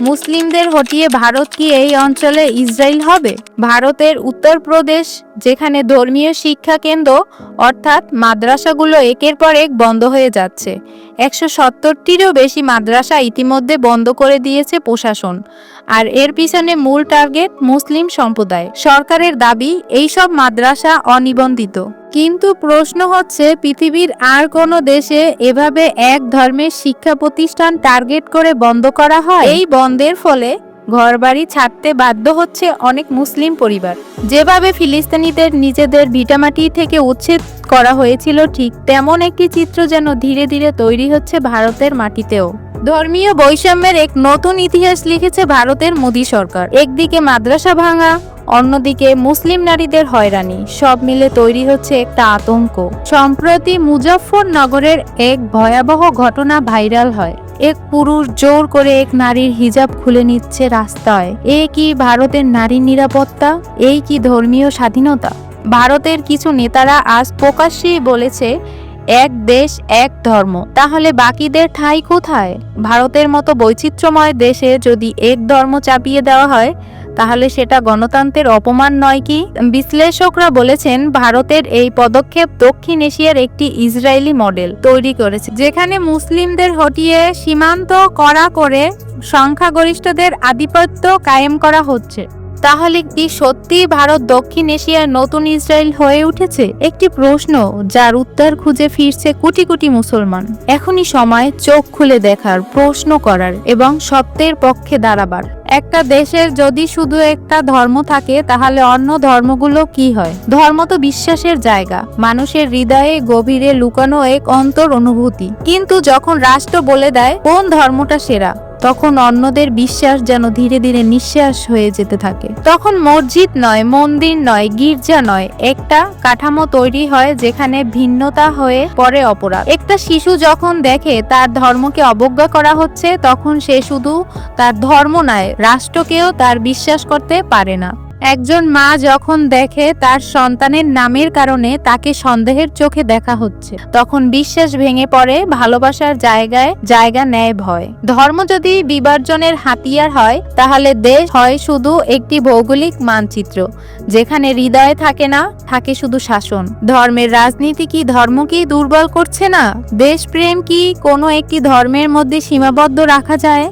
মুসলিমদের হটিয়ে ভারত কি এই অঞ্চলে ইসরায়েল হবে? ভারতের উত্তরপ্রদেশ, যেখানে ধর্মীয় শিক্ষা কেন্দ্র, অর্থাৎ মাদ্রাসাগুলো একের পর এক বন্ধ হয়ে যাচ্ছে। একশো সত্তরটিরও বেশি মাদ্রাসা ইতিমধ্যে বন্ধ করে দিয়েছে প্রশাসন। আর এর পিছনে মূল টার্গেট মুসলিম সম্প্রদায়। সরকারের দাবি, এইসব মাদ্রাসা অনিবন্ধিত। কিন্তু প্রশ্ন হচ্ছে, পৃথিবীর আর কোনো দেশে এভাবে এক ধর্মের শিক্ষা প্রতিষ্ঠান টার্গেট করে বন্ধ করা হয়? এই বন্ধের ফলে ঘরবাড়ি ছাড়তে বাধ্য হচ্ছে অনেক মুসলিম পরিবার। যেভাবে ফিলিস্তিনিদের নিজেদের ভিটামাটি থেকে উচ্ছেদ করা হয়েছিল, ঠিক তেমন একটি চিত্র যেন ধীরে ধীরে তৈরি হচ্ছে ভারতের মাটিতেও। ধর্মীয় বৈষম্যের এক নতুন ইতিহাস লিখেছে ভারতের মোদী সরকার। একদিকে মাদ্রাসা ভাঙা, অন্যদিকে মুসলিম নারীদের হয়রানি। সব মিলে তৈরি হচ্ছে একটা আতঙ্ক। সম্প্রতি মুজফ্ফরনগরের এক ভয়াবহ ঘটনা ভাইরাল হয়। এক পুরুষ জোর করে এক নারীর হিজাব খুলে নিচ্ছে রাস্তায়। এ কি ভারতের নারীর নিরাপত্তা? এই কি ধর্মীয় স্বাধীনতা? ভারতের কিছু নেতারা আজ প্রকাশ্যেই বলেছে এক দেশ, এক ধর্ম। তাহলে বাকিদের ঠাঁই কোথায়? ভারতের মতো বৈচিত্র্যময় দেশে যদি এক ধর্ম চাপিয়ে দেওয়া হয়, তাহলে সেটা গণতন্ত্রের অপমান নয় কি? বিশ্লেষকরা বলেছেন, ভারতের এই পদক্ষেপ দক্ষিণ এশিয়ার একটি ইসরায়েলি মডেল তৈরি করেছে, যেখানে মুসলিমদের হটিয়ে সীমান্ত করা করে সংখ্যাগরিষ্ঠদের আধিপত্য কায়েম করা হচ্ছে। তাহলে কি সত্যি ভারত দক্ষিণ এশিয়ার নতুন ইসরায়েল হয়ে উঠেছে? একটি প্রশ্ন যার উত্তর খুঁজে ফিরছে কোটি কোটি মুসলমান। এখনই সময় চোখ খুলে দেখার, প্রশ্ন করার এবং সত্যের পক্ষে দাঁড়াবার। একটা দেশের যদি শুধু একটা ধর্ম থাকে, তাহলে অন্য ধর্মগুলো কি হয়? ধর্ম তো বিশ্বাসের জায়গা, মানুষের হৃদয়ে গভীরে লুকানো এক অন্তর অনুভূতি। কিন্তু যখন রাষ্ট্র বলে দেয়, কোন ধর্মটা সেরা? তখন অন্যদের বিশ্বাস যেন ধীরে ধীরে নিঃশ্বাস হয়ে যেতে থাকে। তখন মসজিদ নয়, মন্দির নয়, গির্জা নয়, একটা কাঠামো তৈরি হয় যেখানে ভিন্নতা হয়ে পড়ে অপরাধ। একটা শিশু যখন দেখে তার ধর্মকে অবজ্ঞা করা হচ্ছে, তখন সে শুধু তার ধর্ম নয়, রাষ্ট্রকেও তার বিশ্বাস করতে পারে না। একজন মা যখন দেখে তার সন্তানের নামের কারণে তাকে সন্দেহের চোখে দেখা হচ্ছে, তখন বিশ্বাস ভেঙে পড়ে, ভালোবাসার জায়গায় জায়গা নেয় ভয়। ধর্ম যদি বিভাজনের হাতিয়ার হয়, তাহলে দেশ হয় শুধু একটি ভৌগোলিক মানচিত্র, যেখানে হৃদয় থাকে না, থাকে শুধু শাসন। ধর্মের রাজনীতি কি ধর্মকেই দুর্বল করছে না? দেশপ্রেম কি কোনো একটি ধর্মের মধ্যে সীমাবদ্ধ রাখা যায়?